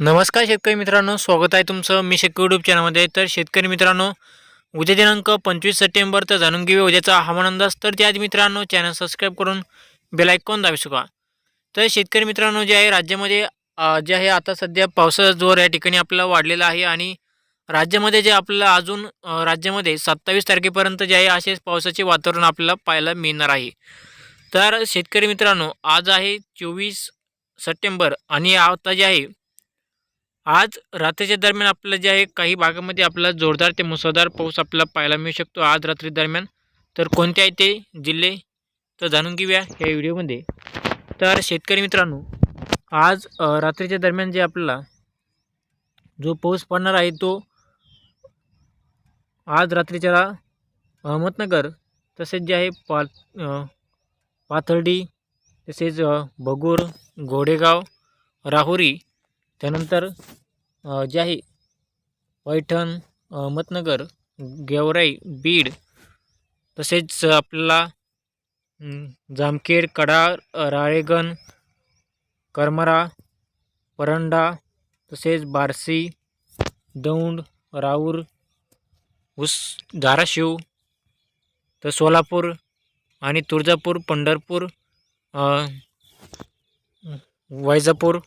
नमस्कार शेतकरी मित्रांनो स्वागत आहे तुमचं मी शेतकरी युट्यूब चॅनलमध्ये तर शेतकरी मित्रांनो उद्या दिनांक पंचवीस सप्टेंबर तर जाणून घेऊया उद्याचा हवामान अंदाज. तर त्याआधी मित्रांनो चॅनल सबस्क्राईब करून बेलायकॉन दाबी दाबू शका तर शेतकरी मित्रांनो जे आहे राज्यामध्ये जे आहे आता सध्या पावसाचा जोर या ठिकाणी आपला वाढलेला आहे आणि राज्यामध्ये जे आपल्याला अजून राज्यामध्ये सत्तावीस तारखेपर्यंत जे आहे असेच पावसाचे वातावरण आपल्याला पाहायला मिळणार आहे. तर शेतकरी मित्रांनो आज आहे चोवीस सप्टेंबर आणि आता जे आहे आज रात्रीच्या दरम्यान आपल्याला जे आहे काही भागामध्ये आपल्याला जोरदार ते मुसळधार पाऊस आपल्याला पाहायला मिळू शकतो. आज रात्री दरम्यान तर कोणते आहे ते जिल्हे तर जाणून घेऊया या व्हिडिओमध्ये. तर शेतकरी मित्रांनो आज रात्रीच्या दरम्यान जे आपल्याला जो पाऊस पडणार आहे तो आज रात्रीच्या अहमदनगर तसेच जे आहे पा पाथर्डी तसेच भगूर बगूर घोडेगाव राहुरी त्यानंतर जे आहे पैठण अहमदनगर गेवराई बीड तसेच आपल्याला जामखेड कडाळ राळेगण करमरा परंडा तसेच बारसी दौंड राऊर उस धाराशिव तर सोलापूर आणि तुळजापूर पंढरपूर वैजापूर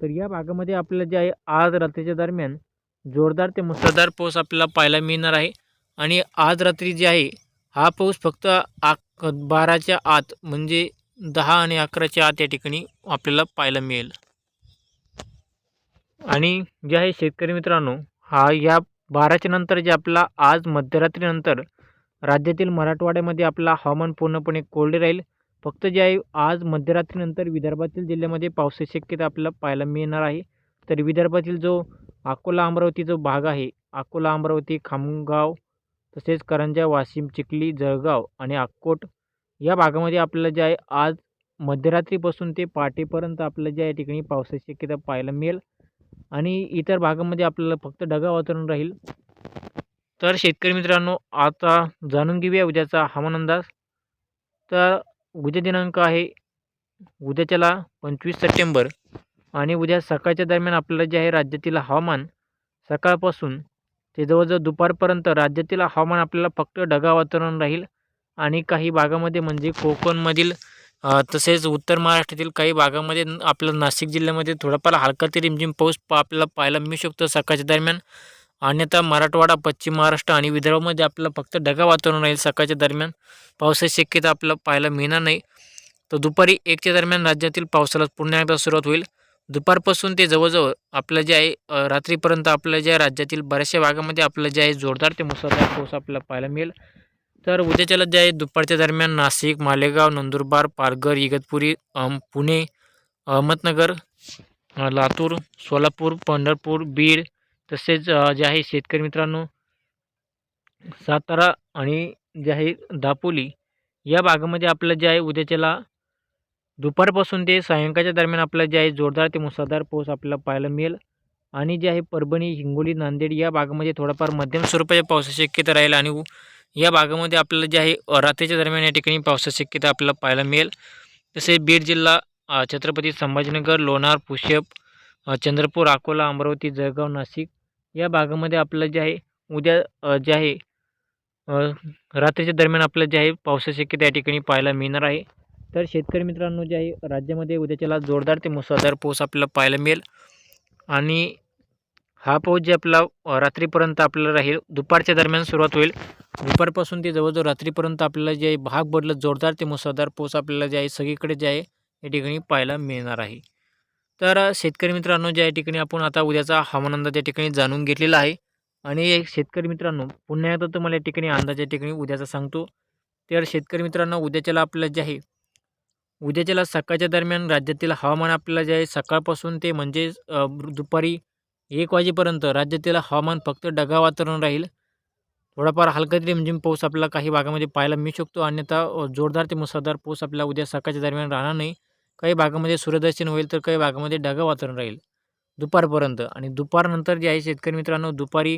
तर या भागामध्ये आपल्याला जे आहे आज रात्रीच्या दरम्यान जोरदार ते मुसळधार पाऊस आपल्याला पाहायला मिळणार आहे. आणि आज रात्री जे आहे हा पाऊस फक्त आक बाराच्या आत म्हणजे दहा आणि अकराच्या आत या ठिकाणी आपल्याला पाहायला मिळेल. आणि जे आहे शेतकरी मित्रांनो हा या बाराच्या नंतर जे आपला आज मध्यरात्रीनंतर राज्यातील मराठवाड्यामध्ये आपला हवामान पूर्णपणे कोरडे राहील. फक्त जे आहे आज मध्यरात्रीनंतर विदर्भातील जिल्ह्यामध्ये पावसाची शक्यता आपल्याला पाहायला मिळणार आहे. तर विदर्भातील जो अकोला अमरावती जो भाग आहे अकोला अमरावती खामगाव तसेच करंजा वाशिम चिखली जळगाव आणि अक्कोट या भागामध्ये आपल्याला जे आहे आज मध्यरात्रीपासून ते पहाटेपर्यंत आपल्याला जे आहे ठिकाणी पावसाची शक्यता पाहायला मिळेल आणि इतर भागामध्ये आपल्याला फक्त ढगाळ वातावरण राहील. तर शेतकरी मित्रांनो आता जाणून घेऊया उद्याचा हवामान अंदाज. तर उद्या दिनांक आहे उद्याच्याला पंचवीस सप्टेंबर आणि उद्या सकाळच्या दरम्यान आपल्याला जे आहे राज्यातील हवामान सकाळपासून ते जवळजवळ दुपारपर्यंत राज्यातील हवामान आपल्याला फक्त ढगा वातावरण राहील आणि काही भागामध्ये म्हणजे कोकणमधील तसेच उत्तर महाराष्ट्रातील काही भागामध्ये आपल्या आपलं नाशिक जिल्ह्यामध्ये थोडाफार हलका ते रिमझिम पाऊस आपल्याला पाहायला मिळू शकतो सकाळच्या दरम्यान. अन्यथा मराठवाडा पश्चिम महाराष्ट्र आणि विदर्भामध्ये आपल्याला फक्त ढगा वातावरण राहील. सकाळच्या दरम्यान पावसाची शक्यता आपल्याला पाहायला मिळणार नाही. तर दुपारी एकच्या दरम्यान राज्यातील पावसाला पुन्हा एकदा सुरुवात होईल. दुपारपासून ते जवळजवळ आपलं जे आहे रात्रीपर्यंत आपल्या ज्या राज्यातील बऱ्याचशा भागामध्ये आपलं जे आहे जोरदार ते मुसळधार पाऊस आपल्याला पाहायला मिळेल. तर उद्याच्याला जे आहे दुपारच्या दरम्यान नाशिक मालेगाव नंदुरबार पालघर इगतपुरी अहम पुणे अहमदनगर लातूर सोलापूर पंढरपूर बीड तसेच जे आहे शेतकरी मित्रांनो सातारा आणि जे आहे दापोली या भागामध्ये आपलं जे आहे उद्याच्याला दुपारपासून ते सायंकाळच्या दरम्यान आपल्याला जे आहे जोरदार ते मुसळधार पाऊस आपल्याला पाहायला मिळेल. आणि जे आहे परभणी हिंगोली नांदेड या भागामध्ये थोडाफार मध्यम स्वरूपाच्या पावसाची शक्यता राहील आणि या भागामध्ये आपल्याला जे आहे रात्रीच्या दरम्यान या ठिकाणी पावसाची शक्यता आपल्याला पाहायला मिळेल. तसेच बीड जिल्हा छत्रपती संभाजीनगर लोणार पुष्यप चंद्रपूर अकोला अमरावती जळगाव नाशिक या भागामध्ये आपलं जे आहे उद्या जे आहे रात्रीच्या दरम्यान आपल्याला जे आहे पावसाची शक्यता या ठिकाणी पाहायला मिळणार आहे. तर शेतकरी मित्रांनो जे आहे राज्यामध्ये उद्याच्याला जोरदार ते मुसळधार पाऊस आपल्याला पाहायला मिळेल. आणि हा पाऊस जे आपला रात्रीपर्यंत आपल्याला राहील दुपारच्या दरम्यान सुरुवात होईल. दुपारपासून ते जवळजवळ रात्रीपर्यंत आपल्याला जे आहे भाग बदलत जोरदार ते मुसळधार पाऊस आपल्याला जे आहे सगळीकडे जे आहे या ठिकाणी पाहायला मिळणार आहे. तर शेतकरी मित्रांनो ज्या ठिकाणी आपण आता उद्याचा हवामान अंदाज या ठिकाणी जाणून घेतलेला आहे आणि शेतकरी मित्रांनो पुन्हा एकदा तुम्हाला या ठिकाणी अंदाज या ठिकाणी उद्याचा सांगतो. तर शेतकरी मित्रांनो उद्याच्याला आपल्याला जे आहे उद्याच्याला सकाळच्या दरम्यान राज्यातील हवामान आपल्याला जे आहे सकाळपासून ते म्हणजे दुपारी एक वाजेपर्यंत राज्यातील हवामान फक्त ढगा वातावरण राहील. थोडाफार हलका तरी रिमझिम पाऊस आपल्याला काही भागामध्ये पाहायला मिळू शकतो. अन्यथा जोरदार ते मुसळधार पाऊस आपल्याला उद्या सकाळच्या दरम्यान राहणार नाही. काही भागामध्ये सूर्यदर्शन होईल तर काही भागामध्ये ढगाळ वातावरण राहील. दुपारपर्यंत आणि दुपारनंतर जे आहे शेतकरी मित्रांनो दुपारी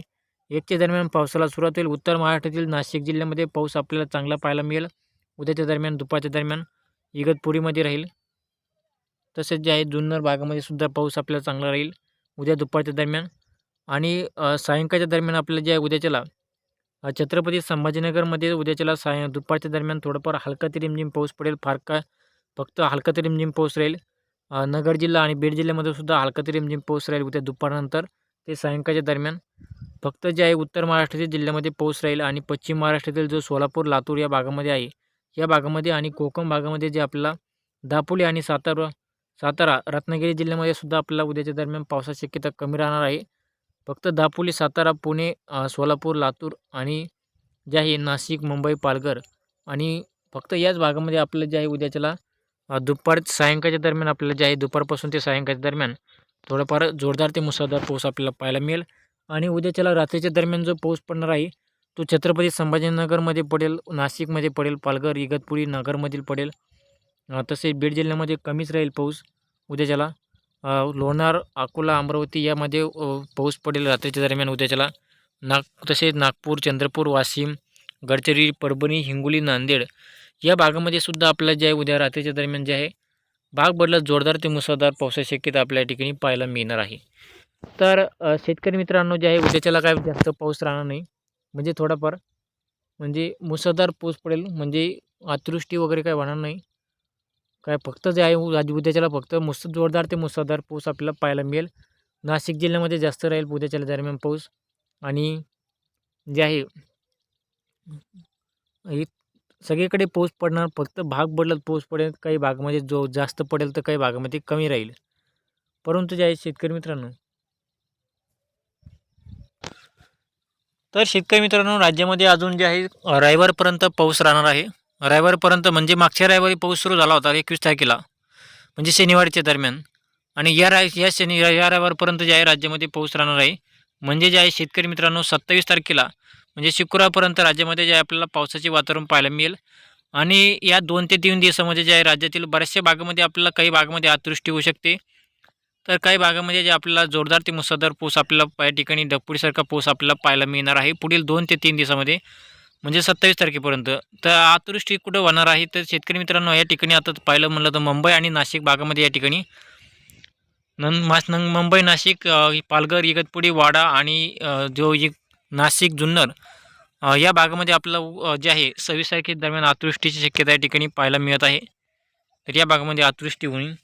एकच्या दरम्यान पावसाला सुरुवात होईल. उत्तर महाराष्ट्रातील नाशिक जिल्ह्यामध्ये पाऊस आपल्याला चांगला पाहायला मिळेल. उद्याच्या दरम्यान दुपारच्या दरम्यान इगतपुरीमध्ये राहील. तसेच जे आहे जुन्नर भागामध्ये सुद्धा पाऊस आपल्याला चांगला राहील. उद्या दुपारच्या दरम्यान आणि सायंकाळच्या दरम्यान आपल्याला जे आहे उद्याच्याला छत्रपती संभाजीनगरमध्ये उद्याच्याला साय दुपारच्या दरम्यान थोडंफार हलका ते रिमझिम पाऊस पडेल. फार काय फक्त हलका ते रिमझिम पाऊस राहील. नगर जिल्हा आणि बीड जिल्ह्यामध्ये सुद्धा हलका ते रिमझिम पाऊस राहील उद्या दुपारनंतर ते सायंकाळच्या दरम्यान. फक्त जे आहे उत्तर महाराष्ट्रातील जिल्ह्यामध्ये पाऊस राहील आणि पश्चिम महाराष्ट्रातील जो सोलापूर लातूर या भागामध्ये आहे या भागामध्ये आणि कोकण भागामध्ये जे आपला दापोली आणि सातारा सातारा रत्नागिरी जिल्ह्यामध्ये सुद्धा आपल्याला उद्याच्या दरम्यान पावसाची शक्यता कमी राहणार आहे. फक्त दापोली सातारा पुणे सोलापूर लातूर आणि जे आहे नाशिक मुंबई पालघर आणि फक्त याच भागामध्ये आपलं जे आहे उद्याच्याला दुपार सायंकाळच्या दरम्यान आपल्याला जे आहे दुपारपासून ते सायंकाळच्या दरम्यान थोडंफार जोरदार ते मुसळधार पाऊस आपल्याला पाहायला मिळेल. आणि उद्याच्याला रात्रीच्या दरम्यान जो पाऊस पडणार आहे तो छत्रपती संभाजीनगरमध्ये पडेल नाशिकमध्ये पडेल पालघर इगतपुरी नगरमधील पडेल. तसे तसेच बीड जिल्ह्यामध्ये कमीच राहील पाऊस. उद्याच्याला लोणार अकोला अमरावती यामध्ये पाऊस पडेल रात्रीच्या दरम्यान उद्याच्याला नाग तसेच नागपूर चंद्रपूर वाशिम गडचिरोली परभणी हिंगोली नांदेड या भागामध्ये सुद्धा आपल्याला जे आहे उद्या रात्रीच्या दरम्यान जे आहे भाग बदलत जोरदार ते मुसळधार पावसाची शक्यता आपल्या ठिकाणी पाहायला मिळणार आहे. तर शेतकरी मित्रांनो जे आहे उद्याच्याला काय जास्त पाऊस राहणार नाही. म्हणजे थोडाफार म्हणजे मुसळधार पाऊस पडेल म्हणजे अतिवृष्टी वगैरे काय होणार नाही. काय फक्त जे आहे आज उद्याच्याला फक्त मुस जोरदार ते मुसळधार पाऊस आपल्याला पाहायला मिळेल. नाशिक जिल्ह्यामध्ये जास्त राहील उद्याच्या दरम्यान पाऊस. आणि जे आहे सगळीकडे पाऊस पडणार फक्त भाग बदलत पाऊस पडेल काही भागामध्ये जो जास्त पडेल तर काही भागामध्ये कमी राहील. परंतु जे आहे शेतकरी मित्रांनो तर शेतकरी मित्रांनो राज्यामध्ये अजून जे आहे रविवारपर्यंत पाऊस राहणार आहे. रविवारपर्यंत म्हणजे मागच्या रविवारी पाऊस सुरू झाला होता एकवीस तारखेला म्हणजे शनिवारच्या दरम्यान. आणि या रा या शनि या रविवारपर्यंत जे आहे राज्यामध्ये पाऊस राहणार आहे. म्हणजे जे आहे शेतकरी मित्रांनो सत्तावीस तारखेला म्हणजे शुक्रवारपर्यंत राज्यामध्ये जे आपल्याला पावसाचे वातावरण पाहायला मिळेल. आणि या दोन ते तीन दिवसामध्ये जे आहे राज्यातील बऱ्याचशा भागामध्ये आपल्याला काही भागामध्ये अतिवृष्टी होऊ शकते. तर काही भागामध्ये जे आपल्याला जोरदार ते मुसळधार पाऊस आपल्याला या ठिकाणी ढगपुडीसारखा पाऊस आपल्याला पाहायला मिळणार आहे पुढील दोन ते तीन दिवसामध्ये म्हणजे सत्तावीस तारखेपर्यंत. तर अतिवृष्टी कुठं होणार आहे? तर शेतकरी मित्रांनो या ठिकाणी आता पाहिलं म्हणलं तर मुंबई आणि नाशिक भागामध्ये या ठिकाणी. नन मास मुंबई नाशिक पालघर इगतपुडी वाडा आणि जो एक नाशिक जुन्नर या भागामध्ये आपलं जे आहे सव्वीस तारखे दरम्यान अतिवृष्टीची शक्यता या ठिकाणी पाहायला मिळत आहे. तर या भागामध्ये अतिवृष्टी होईल.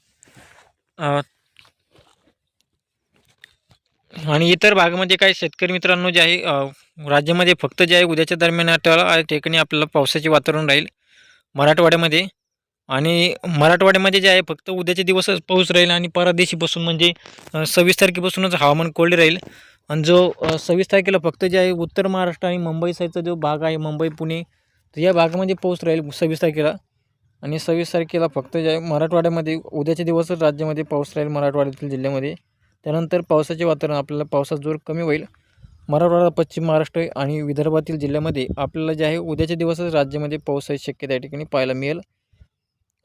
आणि इतर भागामध्ये काय शेतकरी मित्रांनो जे आहे राज्यामध्ये फक्त जे आहे उद्याच्या दरम्यान ठिकाणी आपल्याला पावसाचे वातावरण राहील मराठवाड्यामध्ये. आणि मराठवाड्यामध्ये जे आहे फक्त उद्याचे दिवसच पाऊस राहील आणि परदेशीपासून म्हणजे सव्वीस तारखेपासूनच हवामान कोरडे राहील. आणि जो सव्वीस तारखेला फक्त जे आहे उत्तर महाराष्ट्र आणि मुंबई साईडचा जो भाग आहे मुंबई पुणे तर या भागामध्ये पाऊस राहील सव्वीस तारखेला. आणि सव्वीस तारखेला फक्त जे आहे मराठवाड्यामध्ये उद्याचे दिवसच राज्यामध्ये पाऊस राहील मराठवाड्यातील जिल्ह्यामध्ये. त्यानंतर पावसाचे वातावरण आपल्याला पावसाचा जोर कमी होईल. मराठवाडा पश्चिम महाराष्ट्र आणि विदर्भातील जिल्ह्यामध्ये आपल्याला जे आहे उद्याच्या दिवसच राज्यामध्ये पावसाची शक्यता या ठिकाणी पाहायला मिळेल.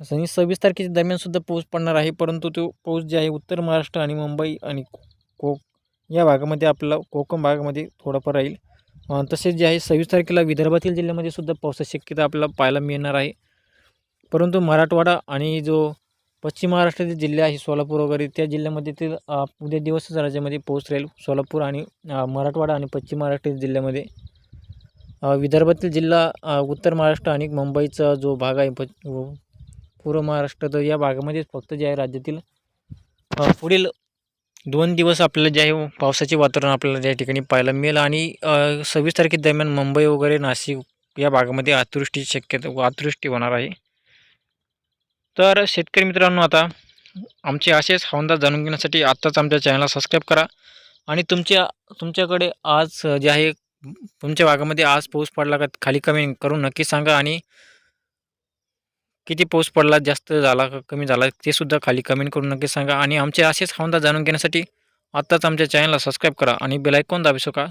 आणि सव्वीस तारखेच्या दरम्यानसुद्धा पाऊस पडणार आहे परंतु तो पाऊस जे आहे उत्तर महाराष्ट्र आणि मुंबई आणि को या भागामध्ये आपला कोकण भागामध्ये थोडाफार राहील. तसेच जे आहे सव्वीस तारखेला विदर्भातील जिल्ह्यामध्ये सुद्धा पावसाची शक्यता आपल्याला पाहायला मिळणार आहे. परंतु मराठवाडा आणि जो पश्चिम महाराष्ट्रातील जिल्हे आहे सोलापूर वगैरे त्या जिल्ह्यामध्ये ते उद्या दिवसच राज्यामध्ये पाऊस राहील. सोलापूर आणि मराठवाडा आणि पश्चिम महाराष्ट्रातील जिल्ह्यामध्ये. विदर्भातील जिल्हा उत्तर महाराष्ट्र आणि मुंबईचा जो भाग आहे प पूर्व महाराष्ट्र तर या भागामध्येच फक्त जे आहे राज्यातील पुढील दोन दिवस आपल्याला जे आहे पावसाचे वातावरण आपल्याला त्या ठिकाणी पाहायला मिळेल आणि सव्वीस तारखेदरम्यान मुंबई वगैरे नाशिक या भागामध्ये अतिवृष्टीची शक्यता अतिवृष्टी होणार आहे. तर शेतकरी मित्रांनो आता आमचे असेच हवामान जाणून घेण्यासाठी आत्ताच आमच्या चॅनलला सबस्क्राईब करा आणि तुमच्या तुमच्याकडे आज जे आहे तुमच्या भागामध्ये आज पाऊस पडला का खाली कमी करून नक्की सांगा आणि किती पाऊस पडला जास्त झाला का कमी झाला ते सुद्धा खाली कमेंट करून नक्की सांगा. आणि आमचे असेच हवामान जाणून घेण्यासाठी आत्ताच आमच्या चॅनलला सबस्क्राईब करा आणि बेलायकॉन दाबू शका